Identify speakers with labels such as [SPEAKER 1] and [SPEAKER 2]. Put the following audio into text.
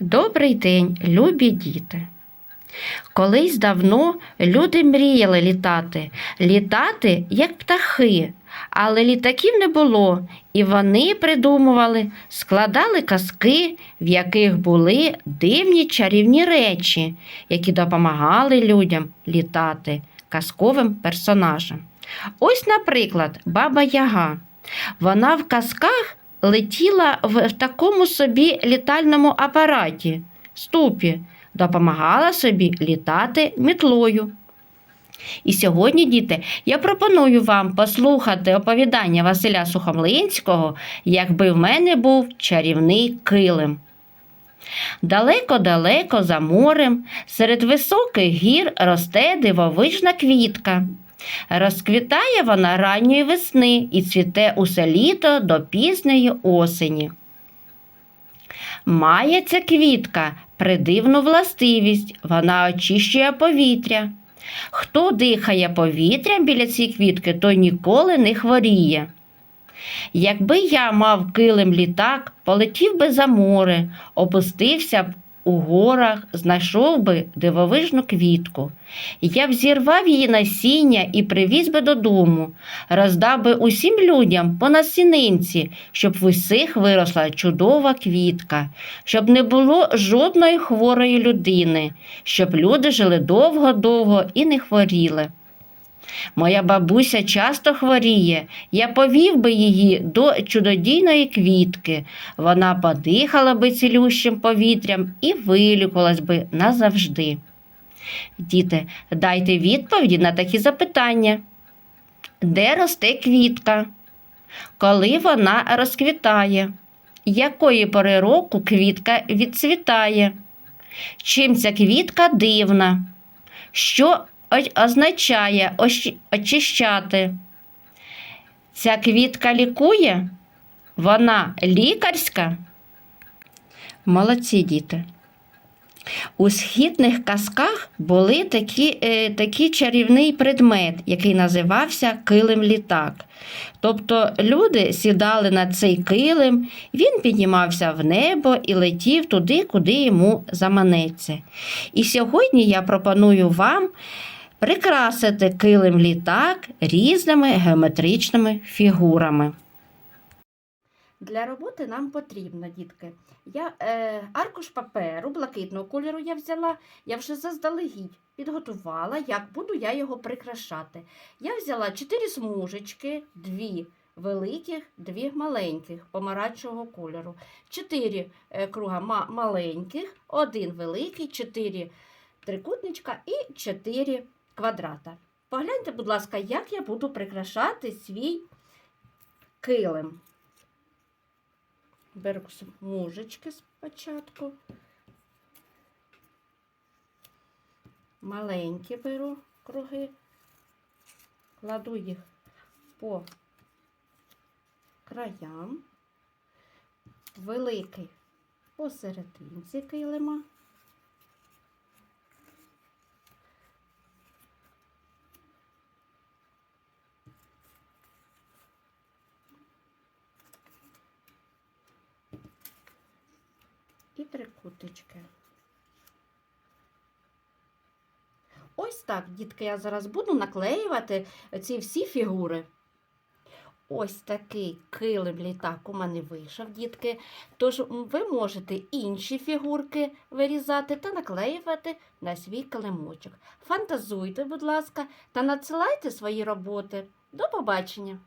[SPEAKER 1] Добрий день, любі діти. Колись давно люди мріяли літати, літати, як птахи, але літаків не було, і вони придумували, складали казки, в яких були дивні чарівні речі, які допомагали людям літати казковим персонажам. Ось, наприклад, Баба Яга. Вона в казках летіла в такому собі літальному апараті, ступі, допомагала собі літати мітлою. І сьогодні, діти, я пропоную вам послухати оповідання Василя Сухомлинського, якби в мене був чарівний килим. Далеко-далеко за морем, серед високих гір росте дивовижна квітка. Розквітає вона ранньої весни і цвіте усе літо до пізньої осені. Має ця квітка придивну властивість, вона очищує повітря. Хто дихає повітрям біля цієї квітки, той ніколи не хворіє. Якби я мав килим літак, полетів би за море, опустився б у горах, знайшов би дивовижну квітку. Я б зірвав її насіння і привіз би додому, роздав би усім людям по насінинці, щоб в усіх виросла чудова квітка, щоб не було жодної хворої людини, щоб люди жили довго-довго і не хворіли. Моя бабуся часто хворіє. Я повів би її до чудодійної квітки. Вона подихала би цілющим повітрям і вилікувалась би назавжди. Діти, дайте відповіді на такі запитання. Де росте квітка? Коли вона розквітає? Якої пори року квітка відцвітає? Чим ця квітка дивна? Що означає очищати? Ця квітка лікує? Вона лікарська? Молодці діти. У східних казках були такі, е, такий чарівний предмет, який називався килим літак. Тобто люди сідали на цей килим, він піднімався в небо і летів туди, куди йому заманеться. І сьогодні я пропоную вам прикрасити килим літак різними геометричними фігурами. Для роботи нам потрібно, дітки. Я е, аркуш паперу блакитного кольору я взяла, я вже заздалегідь підготувала, як буду я його прикрашати. Я взяла 4 смужечки, дві великих, дві маленьких помаранчевого кольору, 4 е, круга ма- маленьких, один великий, 4 трикутничка і 4 квадрата. Погляньте, будь ласка, як я буду прикрашати свій килим. Беру смужечки спочатку. Маленькі беру круги, кладу їх по краям, великий посерединці килима. І трикутички. Ось так, дітки, я зараз буду наклеювати ці всі фігури. Ось такий килим літак у мене вийшов, дітки. Тож ви можете інші фігурки вирізати та наклеювати на свій килимочок. Фантазуйте, будь ласка, та надсилайте свої роботи. До побачення!